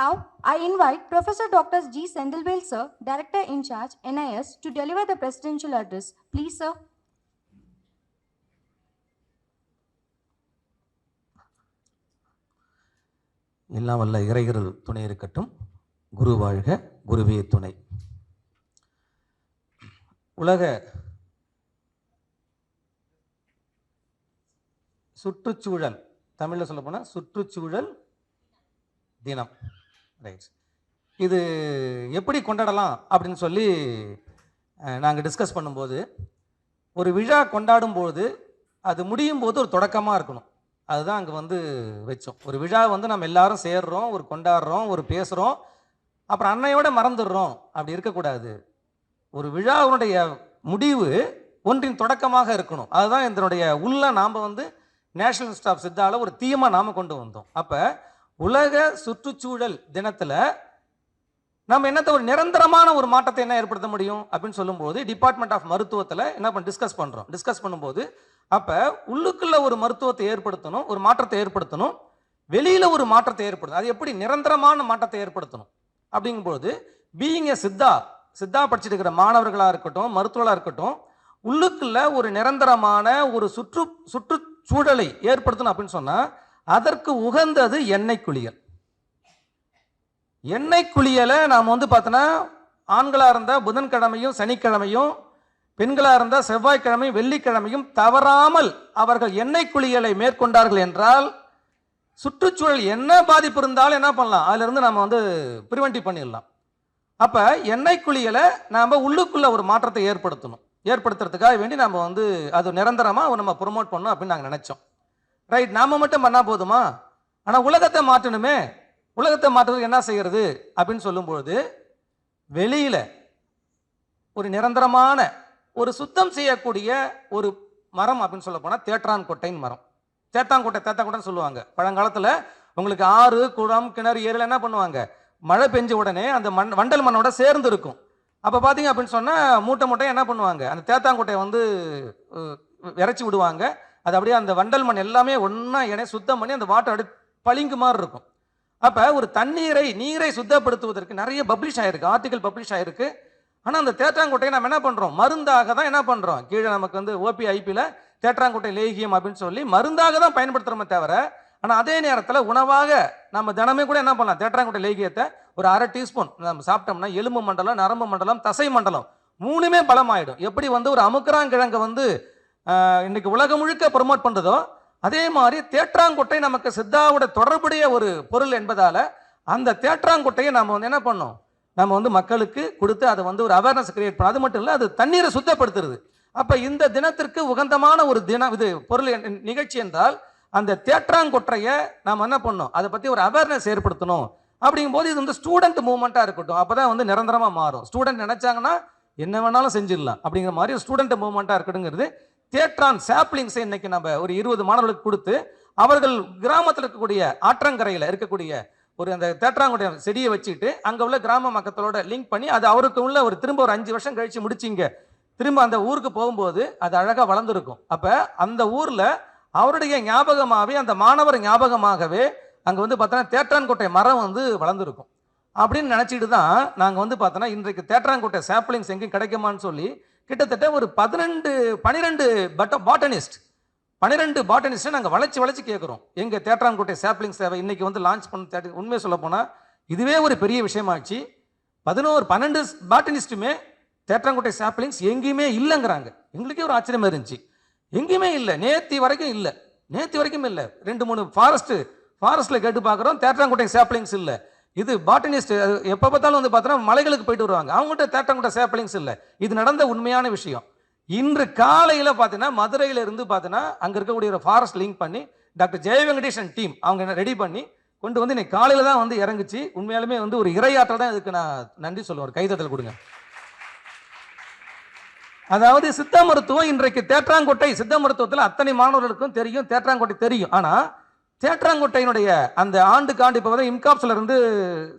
Now, I invite Professor Dr. G. Sendilvel, sir, Director in charge, NIS, to deliver the presidential address. Please, sir. எல்லாம் வல்ல இறைகள் துணை இருக்கட்டும் குரு வாழ்க குருவே துணை உலக சுற்றுச்சூழல் தமிழில் சொல்ல போனால் சுற்றுச்சூழல் தினம் ரைட் இது எப்படி கொண்டாடலாம் அப்படின்னு சொல்லி நாங்கள் டிஸ்கஸ் பண்ணும்போது ஒரு விழா கொண்டாடும்போது அது முடியும் போது ஒரு தொடக்கமாக இருக்கணும். அதுதான் அங்கே வந்து வச்சோம். ஒரு விழா வந்து நம்ம எல்லாரும் சேர்றோம் ஒரு கொண்டாடுறோம் ஒரு பேசுகிறோம் அப்புறம் அன்னையோட மறந்துடுறோம். அப்படி இருக்கக்கூடாது. ஒரு விழாவினுடைய முடிவு ஒன்றின் தொடக்கமாக இருக்கணும். அதுதான் இதனுடைய உள்ள நாம் வந்து நேஷனல் ஸ்டாஃப் ஆஃப் சித்தால ஒரு தீயமாக நாம் கொண்டு வந்தோம். அப்போ உலக சுற்றுச்சூழல் தினத்தில் நம்ம என்னத்தை ஒரு நிரந்தரமான ஒரு மாற்றத்தை என்ன ஏற்படுத்த முடியும் அப்படின்னு சொல்லும்போது டிபார்ட்மெண்ட் ஆஃப் மருத்துவத்தில் என்ன பண்ண டிஸ்கஸ் பண்ணுறோம் டிஸ்கஸ் பண்ணும்போது அப்போ உள்ளுக்குள்ள ஒரு மருத்துவத்தை ஏற்படுத்தணும் ஒரு மாற்றத்தை ஏற்படுத்தணும் வெளியில் ஒரு மாற்றத்தை ஏற்படுத்தணும். அது எப்படி நிரந்தரமான மாற்றத்தை ஏற்படுத்தணும்? அப்படிங்கும்போது பீயிங் எ சித்தா சித்தா படிச்சுட்டு இருக்கிற மாணவர்களாக இருக்கட்டும் மருத்துவர்களாக இருக்கட்டும் உள்ளுக்குள்ள ஒரு நிரந்தரமான ஒரு சுற்று சுற்றுச்சூழலை ஏற்படுத்தணும் அப்படின்னு சொன்னால் அதற்கு உகந்தது எண்ணெய் குளியல். எண்ணெய் குளியலை நாம் வந்து பார்த்தோன்னா ஆண்களாக இருந்தால் புதன்கிழமையும் சனிக்கிழமையும் பெண்களாக இருந்தால் செவ்வாய்க்கிழமையும் வெள்ளிக்கிழமையும் தவறாமல் அவர்கள் எண்ணெய் குளியலை மேற்கொண்டார்கள் என்றால் சுற்றுச்சூழல் என்ன பாதிப்பு இருந்தாலும் என்ன பண்ணலாம்? அதிலிருந்து நம்ம வந்து ப்ரிவென்டிவ் பண்ணிடலாம். அப்போ எண்ணெய் குளியலை நாம் உள்ளுக்குள்ளே ஒரு மாற்றத்தை ஏற்படுத்தணும். ஏற்படுத்துறதுக்காக வேண்டி நம்ம வந்து அது நிரந்தரமாக நம்ம ப்ரொமோட் பண்ணணும் அப்படின்னு நாங்கள் நினச்சோம். ரைட் நாம் மட்டும் பண்ணால் போதுமா? ஆனால் உலகத்தை மாற்றணுமே. உலகத்தை மாற்றுறதுக்கு என்ன செய்கிறது அப்படின்னு சொல்லும்பொழுது வெளியில் ஒரு நிரந்தரமான ஒரு சுத்தம் செய்யக்கூடிய ஒரு மரம் அப்படின்னு சொல்ல போனால் தேற்றான் கொட்டைன்னு மரம். தேத்தாங்கொட்டை தேத்தாங்கொட்டைன்னு சொல்லுவாங்க. பழங்காலத்தில் உங்களுக்கு ஆறு குளம் கிணறு ஏரியில் என்ன பண்ணுவாங்க? மழை பெஞ்ச உடனே அந்த மண் வண்டல் மண்ணோட சேர்ந்து இருக்கும். அப்போ பார்த்தீங்க அப்படின்னு சொன்னால் மூட்டை மூட்டை என்ன பண்ணுவாங்க? அந்த தேத்தாங்கொட்டையை வந்து அஹ், இறைச்சி விடுவாங்க. அது அப்படியே அந்த வண்டல் மண் எல்லாமே ஒன்றா இணை சுத்தம் பண்ணி அந்த வாட்டர் அடி பளிங்கு மாதிரி இருக்கும். அப்போ ஒரு தண்ணீரை நீரை சுத்தப்படுத்துவதற்கு நிறைய பப்ளிஷ் ஆயிருக்கு ஆர்டிகல் பப்ளிஷ் ஆயிருக்கு. ஆனால் அந்த தேற்றாங்குட்டையை நம்ம என்ன பண்ணுறோம் மருந்தாக தான் என்ன பண்ணுறோம் கீழே நமக்கு வந்து ஓபி ஐபியில் தேற்றாங்கொட்டை லேகியம் அப்படின்னு சொல்லி மருந்தாக தான் பயன்படுத்துகிறோமே தவிர ஆனால் அதே நேரத்தில் உணவாக நம்ம தினமே கூட என்ன பண்ணலாம்? தேற்றாங்கொட்டை லேகியத்தை ஒரு அரை டீஸ்பூன் நம்ம சாப்பிட்டோம்னா எலும்பு மண்டலம் நரம்பு மண்டலம் தசை மண்டலம் மூணுமே பலமாயிடும். எப்படி வந்து ஒரு அமுக்கராங்கிழங்க வந்து இன்னைக்கு உலகம் முழுக்க ப்ரொமோட் பண்ணுறதோ அதே மாதிரி தேற்றாங்கொட்டை நமக்கு சித்தாவோட தொடர்புடைய ஒரு பொருள் என்பதால் அந்த தேற்றாங்கொட்டையை நம்ம வந்து என்ன பண்ணோம்? நம்ம வந்து மக்களுக்கு கொடுத்து அதை வந்து ஒரு அவேர்னஸ் கிரியேட் பண்ண அது மட்டும் இல்லை அது தண்ணீரை சுத்தப்படுத்துறது. அப்போ இந்த தினத்திற்கு உகந்தமான ஒரு தினம் இது பொருள் என்- நிகழ்ச்சி என்றால் அந்த தேற்றாங்கொற்றையை நாம் என்ன பண்ணோம்? அதை பற்றி ஒரு அவேர்னஸ் ஏற்படுத்தணும். அப்படிங்கும்போது இது வந்து ஸ்டூடெண்ட் மூவ்மெண்ட்டாக இருக்கட்டும். அப்போ தான் வந்து நிரந்தரமாக மாறும். ஸ்டூடெண்ட் நினச்சாங்கன்னா என்ன வேணாலும் செஞ்சிடலாம். அப்படிங்கிற மாதிரி ஸ்டூடெண்ட் மூவ்மெண்ட்டாக இருக்கட்டுங்கிறது தேற்றான் சாப்ளிங்ஸை இன்னைக்கு நம்ம ஒரு இருபது மாணவர்களுக்கு கொடுத்து அவர்கள் கிராமத்தில் இருக்கக்கூடிய ஆற்றங்கரையில் இருக்கக்கூடிய ஒரு அந்த தேற்றாங்குடைய செடியை வச்சுட்டு அங்கே உள்ள கிராம மக்களோட லிங்க் பண்ணி அது அவருக்கு உள்ள ஒரு திரும்ப ஒரு அஞ்சு வருஷம் கழிச்சு முடிச்சிங்க திரும்ப அந்த ஊருக்கு போகும்போது அது அழகாக வளர்ந்துருக்கும். அப்போ அந்த ஊரில் அவருடைய ஞாபகமாகவே அந்த மாணவர் ஞாபகமாகவே அங்கே வந்து பார்த்தோன்னா தேற்றான்கோட்டை மரம் வந்து வளர்ந்துருக்கும். அப்படின்னு நினச்சிட்டு தான் நாங்கள் வந்து பார்த்தோன்னா இன்றைக்கு தேற்றான்கோட்டை சாப்ளிங்ஸ் எங்கேயும் கிடைக்குமான்னு சொல்லி கிட்டத்தட்ட ஒரு பதினெண்டு பன்னிரெண்டு பட்ட பாட்டனிஸ்ட் பன்னிரெண்டு பாட்டனிஸ்ட்டை நாங்கள் வளைச்சி வளைச்சி கேட்குறோம் எங்கள் தேட்டராங்கோட்டை சாப்ளிங் சேவை இன்னைக்கு வந்து லான்ச் பண்ண தேட்டர் உண்மையை சொல்ல போனால் இதுவே ஒரு பெரிய விஷயமாச்சு. பதினோரு பன்னெண்டு பாட்டனிஸ்ட்டுமே தேட்டராங்கோட்டை சாப்ளிங்ஸ் எங்கேயுமே இல்லைங்கிறாங்க. எங்களுக்கே ஒரு ஆச்சரியமா இருந்துச்சு. எங்கேயுமே இல்லை. நேத்தி வரைக்கும் இல்லை. நேத்தி வரைக்கும் இல்லை. ரெண்டு மூணு ஃபாரஸ்ட்டு ஃபாரஸ்ட்டில் கேட்டு பார்க்குறோம். தேட்டராங்கோட்டை சாப்ளிங்ஸ் இல்லை. இது பாட்டனிஸ்ட் எப்போ பார்த்தாலும் வந்து பார்த்தோன்னா மலைகளுக்கு போயிட்டு வருவாங்க. அவங்ககிட்ட தேட்டங்கிட்ட சாப்ளிங்ஸ் இல்லை. இது நடந்த உண்மையான விஷயம். இன்று காலையில் பார்த்தீங்கன்னா மதுரையில் இருந்து பார்த்தீங்கன்னா அங்கே இருக்கக்கூடிய ஒரு ஃபாரஸ்ட் லிங்க் பண்ணி டாக்டர் ஜெயவெங்கடேஷன் டீம் அவங்க ரெடி பண்ணி கொண்டு வந்து இன்னைக்கு காலையில் தான் வந்து இறங்குச்சு. உண்மையாலுமே வந்து ஒரு இரையாற்றல் தான் இதுக்கு நான் நன்றி சொல்லுவேன். ஒரு கொடுங்க. அதாவது சித்த மருத்துவம் இன்றைக்கு தேற்றாங்கோட்டை சித்த மருத்துவத்தில் அத்தனை மாணவர்களுக்கும் தெரியும் தேற்றாங்கோட்டை தெரியும். ஆனால் தேற்றாங்கோட்டையினுடைய அந்த ஆண்டுக்கு ஆண்டு இப்போ வந்து இம்காப்ஸ்ல இருந்து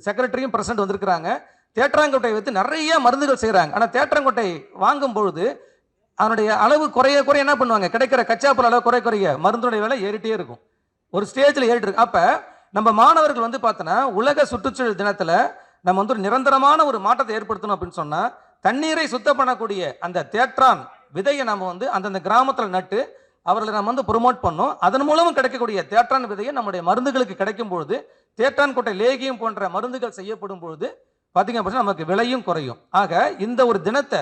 செக்ரட்டரியும் பிரசிடண்ட் வந்திருக்கிறாங்க. தேற்றாங்கோட்டையை வைத்து நிறைய மருந்துகள் செய்கிறாங்க ஆனால் தேற்றாங்கோட்டை வாங்கும் பொழுது அதனுடைய அளவு குறைய குறைய என்ன பண்ணுவாங்க? கிடைக்கிற கச்சாப்பல் அளவு குறைய குறைய மருந்துடைய விலை ஏறிட்டே இருக்கும். ஒரு ஸ்டேஜில் ஏறிட்டு இருக்கு. அப்போ நம்ம மாணவர்கள் வந்து பார்த்தோன்னா உலக சுற்றுச்சூழல் தினத்தில் நம்ம வந்து ஒரு நிரந்தரமான ஒரு மாற்றத்தை ஏற்படுத்தணும் அப்படின்னு சொன்னால் தண்ணீரை சுத்தம் பண்ணக்கூடிய அந்த தேற்றான் விதையை நம்ம வந்து அந்தந்த கிராமத்தில் நட்டு அவர்களை நம்ம வந்து ப்ரொமோட் பண்ணோம். அதன் மூலமும் கிடைக்கக்கூடிய தேற்றான் விதையை நம்முடைய மருந்துகளுக்கு கிடைக்கும் பொழுது தேற்றான் கொட்டை லேகியம் போன்ற மருந்துகள் செய்யப்படும் பொழுது பார்த்தீங்க அப்படின்னா நமக்கு விலையும் குறையும். ஆக இந்த ஒரு தினத்தை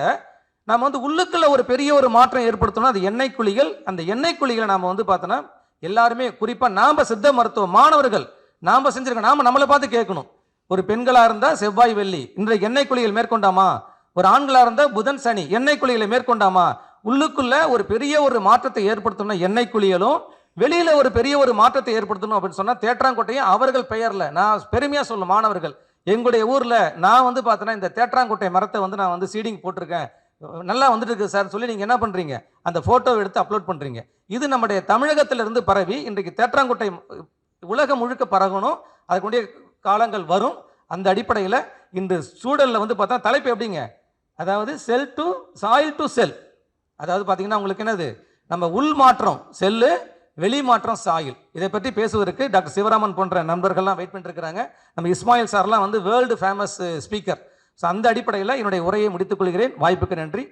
நம்ம வந்து உள்ளுக்குள்ள ஒரு பெரிய ஒரு மாற்றம் ஏற்படுத்தணும் அது எண்ணெய் குழிகள். அந்த எண்ணெய் குழிகளை நாம் வந்து பார்த்தோன்னா எல்லாருமே குறிப்பாக நாம் சித்த மருத்துவ மாணவர்கள் நாம் செஞ்சுருக்க நாம் நம்மளை பார்த்து கேட்கணும். ஒரு பெண்களாக இருந்தால் செவ்வாய் வெள்ளி. இன்றைக்கு எண்ணெய் குழிகள் மேற்கொண்டாமா? ஒரு ஆண்களாக இருந்தால் புதன் சனி. எண்ணெய் குழிகளை மேற்கொண்டாமா? உள்ளுக்குள்ள ஒரு பெரிய ஒரு மாற்றத்தை ஏற்படுத்தணும் எண்ணெய் குளியலும் வெளியில ஒரு பெரிய ஒரு மாற்றத்தை ஏற்படுத்தணும் அப்படின்னு சொன்னா தேற்றாங்கோட்டையும் அவர்கள் பெயர்ல. நான் பெருமையா சொல்லும் மாணவர்கள் எங்களுடைய ஊர்ல நான் வந்து பார்த்தேன்னா இந்த தேற்றாங்கோட்டை மரத்தை வந்து நான் வந்து சீடிங் போட்டிருக்கேன். நல்லா வந்துட்டு இருக்கு சார். சொல்லி நீங்கள் என்ன பண்ணுறீங்க அந்த ஃபோட்டோவை எடுத்து அப்லோட் பண்ணுறீங்க இது நம்முடைய தமிழகத்திலிருந்து பரவி இன்றைக்கு தேற்றாங்கோட்டை உலகம் முழுக்க பரகணும். அதுக்குடைய காலங்கள் வரும். அந்த அடிப்படையில் இன்று சூழலில் வந்து பார்த்தா தலைப்பு எப்படிங்க? அதாவது cell to soil to cell அதாவது பார்த்தீங்கன்னா உங்களுக்கு என்னது? நம்ம உள் மாற்றம் செல்லு வெளி மாற்றம் சாயில். இதை பற்றி பேசுவதற்கு டாக்டர் சிவராமன் போன்ற நண்பர்கள்லாம் வெயிட் பண்ணிட்டுருக்கிறாங்க. நம்ம இஸ்மாயில் சார்லாம் வந்து வேர்ல்டு ஃபேமஸ் ஸ்பீக்கர் ஸோ அந்த அடிப்படையில் என்னுடைய உரையை முடித்துக் கொள்கிறேன். வாய்ப்புக்கு நன்றி.